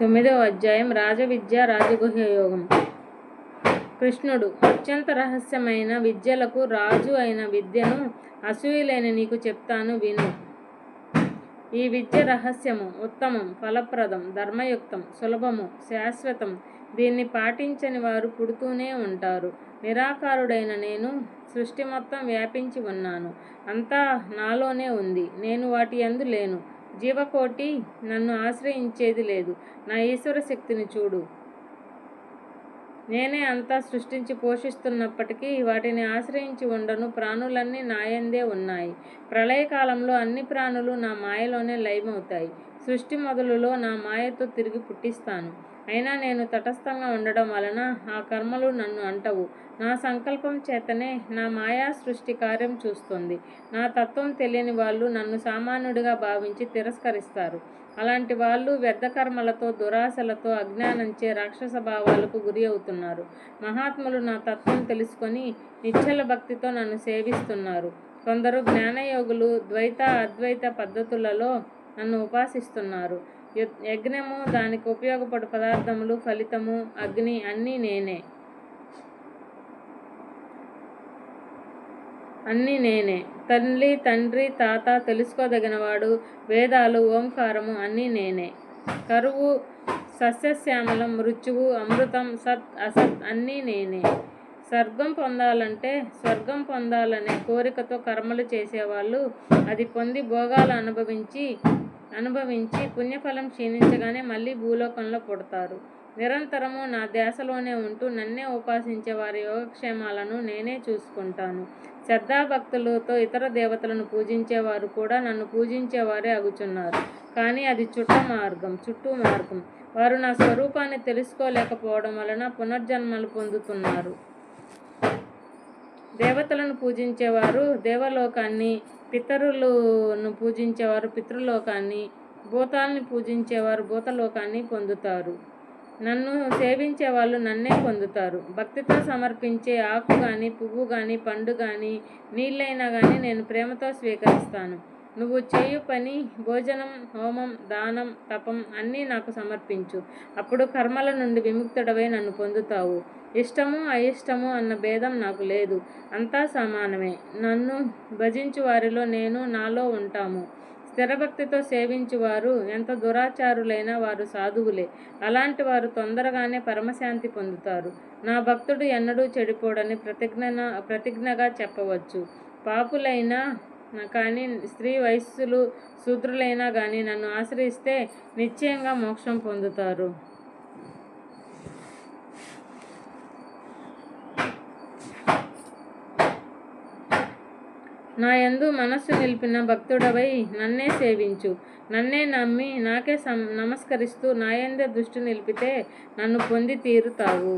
తొమ్మిదవ అధ్యాయం రాజవిద్య రాజగుహ్య యోగం కృష్ణుడు అత్యంత రహస్యమైన విద్యలకు రాజు అయిన విద్యను అసూయులైన నీకు చెప్తాను విను. ఈ విద్య రహస్యము ఉత్తమం ఫలప్రదం ధర్మయుక్తం సులభము శాశ్వతం. దీన్ని పాటించని వారు పుడుతూనే ఉంటారు. నిరాకారుడైన నేను సృష్టి మొత్తం వ్యాపించి ఉన్నాను. అంతా నాలోనే ఉంది. నేను వాటి యందు లేను. జీవకోటి నన్ను ఆశ్రయించేది లేదు. నా ఈశ్వర శక్తిని చూడు. నేనే అంతా సృష్టించి పోషిస్తున్నప్పటికీ వాటిని ఆశ్రయించి ఉండను. ప్రాణులన్నీ నాయందే ఉన్నాయి. ప్రళయకాలంలో అన్ని ప్రాణులు నా మాయలోనే లయమవుతాయి. సృష్టి మొదలులో నా మాయతో తిరిగి పుట్టిస్తాను. అయినా నేను తటస్థంగా ఉండడం వలన ఆ కర్మలు నన్ను అంటవు. నా సంకల్పం చేతనే నా మాయా సృష్టి కార్యం చూస్తుంది. నా తత్వం తెలియని వాళ్ళు నన్ను సామాన్యుడిగా భావించి తిరస్కరిస్తారు. అలాంటి వాళ్ళు వ్యర్థ కర్మలతో దురాశలతో అజ్ఞానంచే రాక్షస భావాలకు గురి అవుతున్నారు. మహాత్ములు నా తత్వం తెలుసుకొని నిశ్చల భక్తితో నన్ను సేవిస్తున్నారు. కొందరు జ్ఞానయోగులు ద్వైత అద్వైత పద్ధతులలో నన్ను ఉపాసిస్తున్నారు. యజ్ఞము దానికి ఉపయోగపడు పదార్థములు ఫలితము అగ్ని అన్నీ నేనే. అన్నీ నేనే. తల్లి తండ్రి తాత తెలుసుకోదగినవాడు వేదాలు ఓంకారము అన్నీ నేనే. కరువు సస్యశ్యామలం మృత్యువు అమృతం సత్ అసత్ అన్నీ నేనే. స్వర్గం పొందాలంటే స్వర్గం పొందాలనే కోరికతో కర్మలు చేసేవాళ్ళు అది పొంది భోగాలు అనుభవించి అనుభవించి పుణ్యఫలం క్షీణించగానే మళ్ళీ భూలోకంలో పుడతారు. నిరంతరము నా ధ్యాసలోనే ఉంటూ నన్నే ఉపాసించే వారి యోగక్షేమాలను నేనే చూసుకుంటాను. శ్రద్ధాభక్తులతో ఇతర దేవతలను పూజించేవారు కూడా నన్ను పూజించేవారే అగుచున్నారు. కానీ అది చుట్ట మార్గం చుట్టూ మార్గం. వారు నా స్వరూపాన్ని తెలుసుకోలేకపోవడం వలన పునర్జన్మలు పొందుతున్నారు. దేవతలను పూజించేవారు దేవలోకాన్ని పితరులను పూజించేవారు పితృలోకాన్ని భూతాల్ని పూజించేవారు భూతలోకాన్ని పొందుతారు. నన్ను సేవించే వాళ్ళు నన్నే పొందుతారు. భక్తితో సమర్పించే ఆకు కానీ పువ్వు కానీ పండు కానీ నీళ్ళైనా కానీ నేను ప్రేమతో స్వీకరిస్తాను. నువ్వు చేయు పని భోజనం హోమం దానం తపం అన్నీ నాకు సమర్పించు. అప్పుడు కర్మల నుండి విముక్తుడవై నన్ను పొందుతావు. ఇష్టము అయిష్టము అన్న భేదం నాకు లేదు. అంతా సమానమే. నన్ను భజించు వారిలో నేను నాలో ఉంటాము. స్థిరభక్తితో సేవించువారు ఎంత దురాచారులైనా వారు సాధువులే. అలాంటి వారు తొందరగానే పరమశాంతి పొందుతారు. నా భక్తుడు ఎన్నడూ చెడిపోడని ప్రతిజ్ఞ ప్రతిజ్ఞగా చెప్పవచ్చు. పాపులైనా కానీ స్త్రీ వయస్సులు శూద్రులైనా కానీ నన్ను ఆశ్రయిస్తే నిశ్చయంగా మోక్షం పొందుతారు. నా యందు మనస్సు నిలిపిన భక్తుడవై నన్నే సేవించు. నన్నే నమ్మి నాకే సం నమస్కరిస్తూ నా యందే దృష్టి నిలిపితే నన్ను పొంది తీరుతావు.